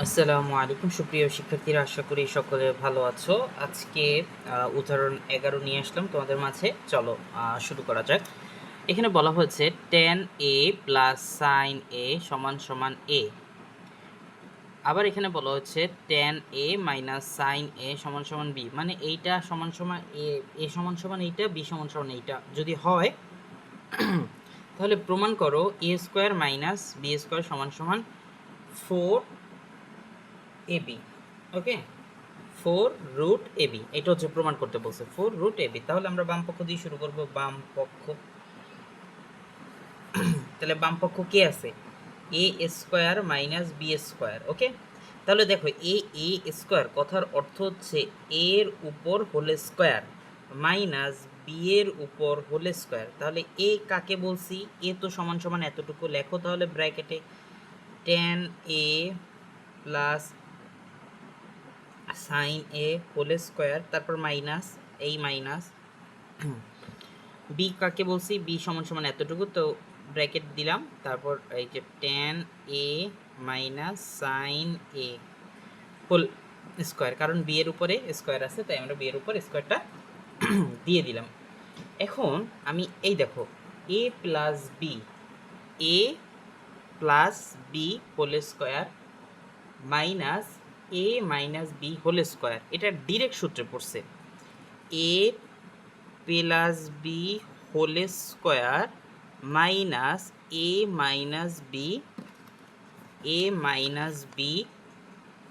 আসসালামু আলাইকুম। সুপ্রিয় শিক্ষার্থীরা, আশা করি সকলে ভালো আছো। আজকে উদাহরণ এগারো নিয়ে আসলাম। তোমাদের মাঝে চলো শুরু করা যাক। এখানে বলা হয়েছে tan A plus sine A সমান সমান এ আবার এখানে বলা হচ্ছে tan A minus sine A সমান সমান বি মানে এইটা সমান সমান এ এ সমান সমান এইটা বি সমান সমান এইটা। যদি হয়, তাহলে প্রমাণ করো A square minus B square সমান সমান four A B okay four root A B এটা হচ্ছে প্রমাণ করতে বলছে। ফোর রুট এবি তাহলে আমরা বাম পক্ষ দিয়ে শুরু করব, বাম পক্ষ। তাহলে বাম পক্ষ কে আছে? A square minus B square okay তাহলে দেখো এ এ স্কোয়ার কথার অর্থ হচ্ছে এর উপর হোল স্কোয়ার মাইনাস বি এর উপর হোল স্কোয়ার তাহলে এ কাকে বলছি? এ তো সমান সমান এতটুকু লেখো তাহলে ব্র্যাকেটে tan A plus sine A whole square তারপর মাইনাস এই মাইনাস বি কাকে বলছি? বি সমান সমান এতটুকু, তো ব্র্যাকেট দিলাম। তারপর এই যে tan A minus sine A whole square কারণ বি এর উপরে স্কোয়ার আছে, তাই আমরা বি এর উপর স্কোয়ারটা দিয়ে দিলাম। এখন আমি এই দেখো A plus B A plus B whole square minus A minus B whole square এটা ডিরেক্ট সূত্রে পড়ছে। A plus B whole square minus A minus B A minus B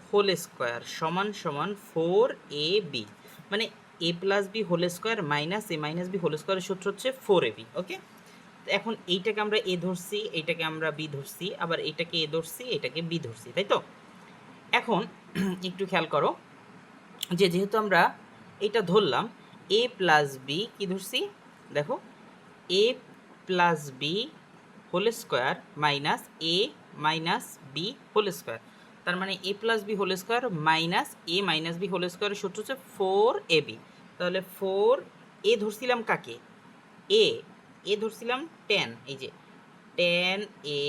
whole square সমান সমান ফোর এ বি মানে A plus B whole square minus A minus B whole স্কোয়ারের সূত্র হচ্ছে four A B ওকে এখন এইটাকে আমরা এ ধরছি, এইটাকে আমরা বি ধরছি, আবার এইটাকে এ ধরছি এটাকে বি ধরছি, তাই তো? এখন একটু খেয়াল করো যে যেহেতু আমরা এটা ধরলাম এ প্লাস বি কী ধরছি? দেখো A plus B whole square minus A minus B whole square তার মানে A plus B whole square minus A minus B whole স্কোয়ারের সূত্র হচ্ছে ফোর এ বি তাহলে ফোর এ ধরছিলাম কাকে? এ এ ধরছিলাম টেন এই যে। টেন এ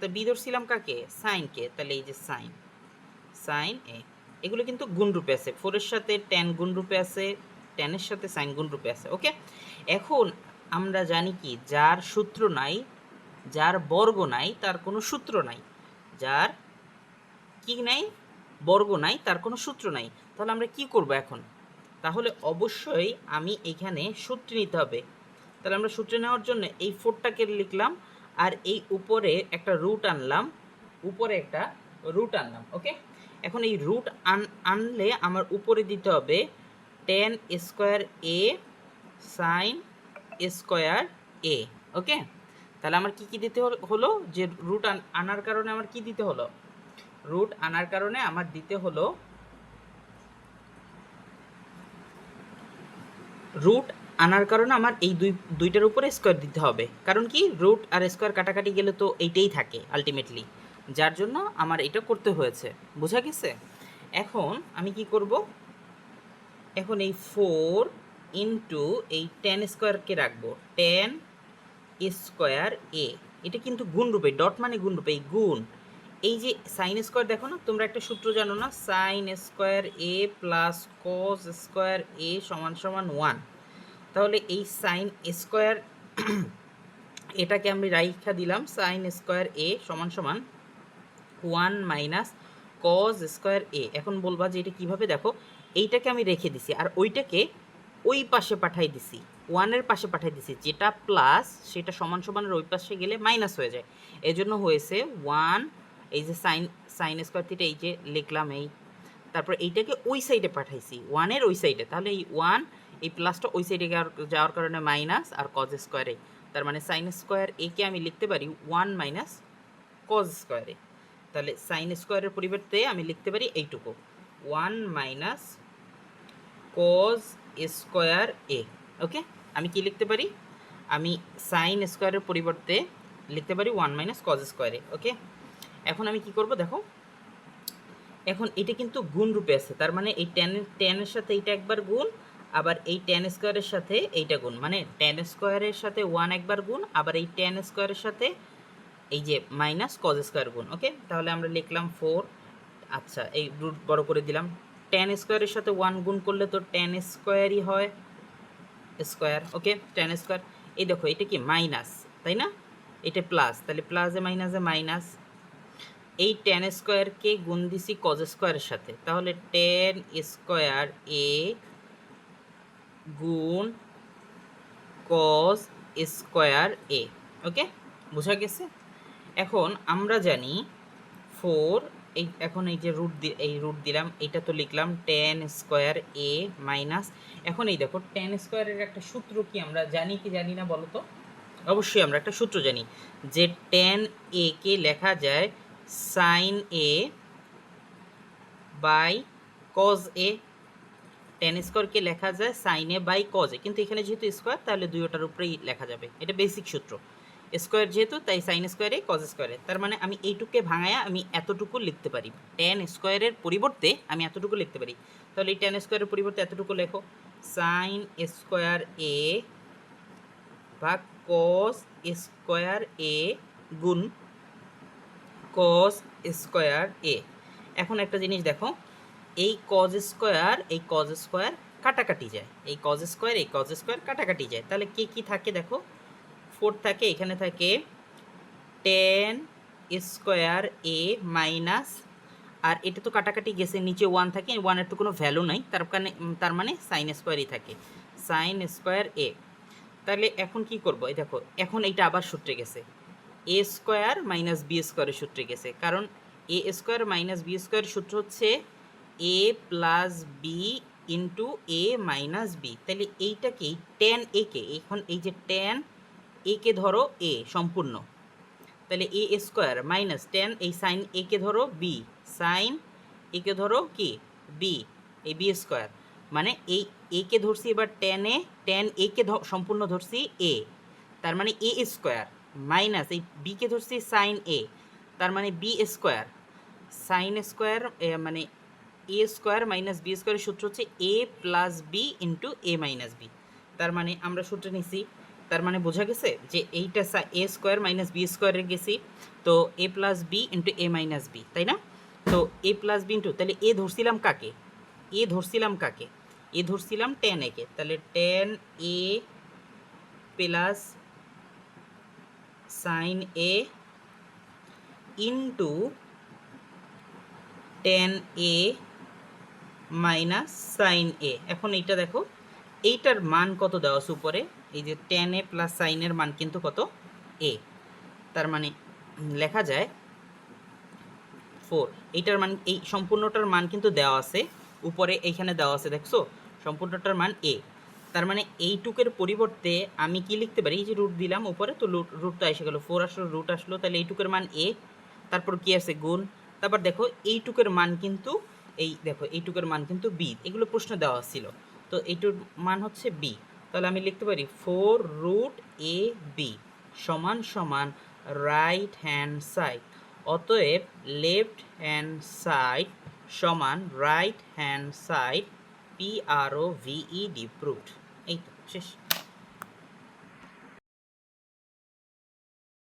তা বি ধরছিলাম কাকে? সাইনকে তাহলে এই যে সাইন সাইন এ। এগুলো কিন্তু গুণ রূপে আছে ফোরের সাথে টেন গুণ রূপে আছে টেনের সাথে সাইন গুণ রূপে আছে ওকে এখন আমরা জানি কি, যার সূত্র নাই, যার বর্গ নাই, তার কোনো সূত্র নাই। যার কি নাই, বর্গ নাই, তার কোনো সূত্র নাই। তাহলে আমরা কি করব এখন? তাহলে অবশ্যই আমি এখানে সূত্র নিতে হবে। তাহলে আমরা সূত্র নেওয়ার জন্য এই ফোরটাকে লিখলাম আর এই উপরে একটা রুট আনলাম। উপরে একটা রুট আনলাম ওকে এখন এই রুট আন, আনলে আমার উপরে দিতে হবে tan square A sine square A okay তাহলে আমার কি কি দিতে হল- যে রুট আনার কারণে আমার কি দিতে হলো? রুট আনার কারণে আমার দিতে হলো রুট আনার কারণে আমার এই দুই, দুইটার উপরে স্কোয়ার দিতে হবে। কারণ কি? রুট আর স্কোয়ার কাটাকাটি গেলে তো এইটাই থাকে আলটিমেটলি যার জন্য আমার এটা করতে হয়েছে। বোঝা গেছে? এখন আমি কি করব? এখন এই ফোর ইন্টু এই টেন স্কোয়ারকে রাখব। টেন স্কোয়ার এ এটা কিন্তু গুণ রূপে ডট মানে গুণ রূপে, এই গুণ। এই যে সাইন স্কোয়ার দেখো না, তোমরা একটা সূত্র জানো না? Sine square A plus cos square A সমান সমান ওয়ান তাহলে এই সাইন স্কোয়ার এটাকে আমি রাইখা দিলাম সাইন স্কোয়ার এ সমান সমান one minus cos square A এখন বলবা যে এটা কীভাবে দেখো, এইটাকে আমি রেখে দিছি আর ওইটাকে ওই পাশে পাঠাই দিছি। ওয়ানের পাশে পাঠাই দিছি, যেটা প্লাস সেটা সমান সমানের ওই পাশে গেলে মাইনাস হয়ে যায়। এজন্য হয়েছে ওয়ান এই যে সাইন সাইন স্কোয়ার থিটা এই যে লিখলাম এই। তারপর এইটাকে ওই সাইডে পাঠাইছি ওয়ানের ওই সাইডে তাহলে এই ওয়ান এই প্লাসটা ওই সাইডে যাওয়ার কারণে মাইনাস আর কজ স্কোয়ারে তার মানে সাইন স্কোয়ার একে আমি লিখতে পারি ওয়ান মাইনাস কজ স্কোয়ারে তাহলে সাইন স্কোয়ারের পরিবর্তে আমি লিখতে পারি এইটুকু। One minus cos square A okay আমি কি লিখতে পারি? আমি সাইন স্কোয়ারের পরিবর্তে লিখতে পারি ওয়ান মাইনাস কজ স্কোয়ারে ওকে এখন আমি কি করব দেখো? এখন এটা কিন্তু গুণ রূপে আছে, তার মানে এই টেন টেনের সাথে এইটা একবার গুণ, আবার এই টেন স্কোয়ারের সাথে এইটা গুণ। মানে টেন স্কোয়ারের সাথে ওয়ান একবার গুণ, আবার এই টেন স্কোয়ারের সাথে এই যে মাইনাস কজ স্কোয়ার গুণ ওকে তাহলে আমরা লিখলাম ফোর আচ্ছা এই রুট বড় করে দিলাম। টেন স্কোয়ারের সাথে ওয়ান গুণ করলে তো টেন স্কোয়ারই হয়। স্কোয়ার ওকে টেন স্কোয়ার এই দেখো, এটা কি মাইনাস তাই না? এটা প্লাস তাহলে প্লাসে মাইনাসে মাইনাস এই টেন স্কোয়ারকে গুণ দিছি কজ স্কোয়ারের সাথে। তাহলে টেন স্কোয়ার এ গুণ কজ স্কোয়ার এ ওকে বোঝা গেছে? এখন আমরা জানি ফোর এই এখন এই যে রুট দি, এই রুট দিলাম, এটা তো লিখলাম টেন স্কোয়ার এ মাইনাস এখন এই দেখো টেন স্কোয়ারের একটা সূত্র কি আমরা জানি কি জানি না বলো তো? অবশ্যই আমরা একটা সূত্র জানি যে টেন এ কে লেখা যায় sine A by cos A tan স্কোয়ারকে লেখা যায় sine A by cos A কিন্তু এখানে যেহেতু স্কোয়ার তাহলে দুইটার উপরেই লেখা যাবে। এটা বেসিক সূত্র। স্কোয়ার যেহেতু, তাই সাইন স্কোয়ারে কজ স্কোয়ারে তার মানে আমি এইটুকে ভাঙায়া আমি এতটুকু লিখতে পারি। টেন স্কোয়ারের পরিবর্তে আমি এতটুকু লিখতে পারি। তাহলে এই টেন স্কোয়ারের পরিবর্তে এতটুকু লেখো। সাইন স্কোয়ার এ বা কস স্কোয়ার এ গুণ কস স্কোয়ার এ। এখন একটা জিনিস দেখো, এই কজ স্কোয়ার, এই কজ স্কোয়ার কাটাকাটি যায়। এই কজ স্কোয়ার, এই কজ স্কোয়ার কাটাকাটি যায়। তাহলে কি কি থাকে দেখো? ফোর থাকে, এখানে থাকে টেন স্কোয়ার এ মাইনাস, আর এটা তো কাটাকাটি গেছে, নিচে ওয়ান থাকে ওয়ানের তো কোনো ভ্যালু নাই, তার কারণে তার মানে সাইন স্কোয়ারই থাকে সাইন স্কোয়ার এ তাহলে এখন কি করব? এই দেখো, এখন এইটা আবার সূত্রে গেছে এ স্কোয়ার মাইনাস বি স্কোয়ারের সূত্রে গেছে, কারণ A square minus B square সূত্র হচ্ছে A plus B into A minus B তাহলে এইটা কি টেন এ কে, এখন এই যে টেন এ কে ধরো এ সম্পূর্ণ। তাহলে এ স্কোয়ার মাইনাস টেন এই সাইন এ কে ধরো বি সাইন এ কে ধরো কি? বি এই বি স্কোয়ার মানে এই এ কে ধরছি এবার টেন এ টেন এ কে সম্পূর্ণ ধরছি এ তার মানে এ স্কোয়ার মাইনাস এই বি কে ধরছি সাইন এ তার মানে বি স্কোয়ার সাইন স্কোয়ার মানে এ স্কোয়ার মাইনাস বি স্কোয়ারের সূত্র হচ্ছে A plus B into A minus B তার মানে আমরা সূত্র নিছি তার মানে বোঝা গেছে যে এইটা এ স্কোয়ার মাইনাস বি স্কোয়ারে গেছি, তো A plus B into A minus B তাই না? তো এ প্লাস বি ইন্টু তাহলে এ ধরছিলাম কাকে? এ ধরছিলাম কাকে? এ ধরছিলাম টেন একে তাহলে tan A plus sine A into tan A minus sine A এখন এইটা দেখো, এইটার মান কত দেওয়া আছে উপরে? এই যে টেন এ প্লাস সাইনের মান কিন্তু কত? এ তার মানে লেখা যায় ফোর এইটার মান, এই সম্পূর্ণটার মান কিন্তু দেওয়া আছে। উপরে এইখানে দেওয়া আছে, দেখছ? সম্পূর্ণটার মান এ তার মানে এইটুকের পরিবর্তে আমি কি লিখতে পারি? এই যে রুট দিলাম উপরে, তো রুটটা এসে গেলো। ফোর আসলো রুট আসলো, তাহলে এইটুকের মান এ তারপর কি আছে? গুণ। তারপর দেখো, এইটুকের মান কিন্তু, এই দেখো, এইটুকের মান কিন্তু বি এগুলো প্রশ্ন দেওয়া ছিল। তো এইটুর মান হচ্ছে বি তাহলে আমি লিখতে পারি ফোর রুট এ বি সমান সমান রাইট হ্যান্ড সাইড। অতএব লেফট হ্যান্ড সাইড সমান right hand side P R O V D proved এই তো, শেষ।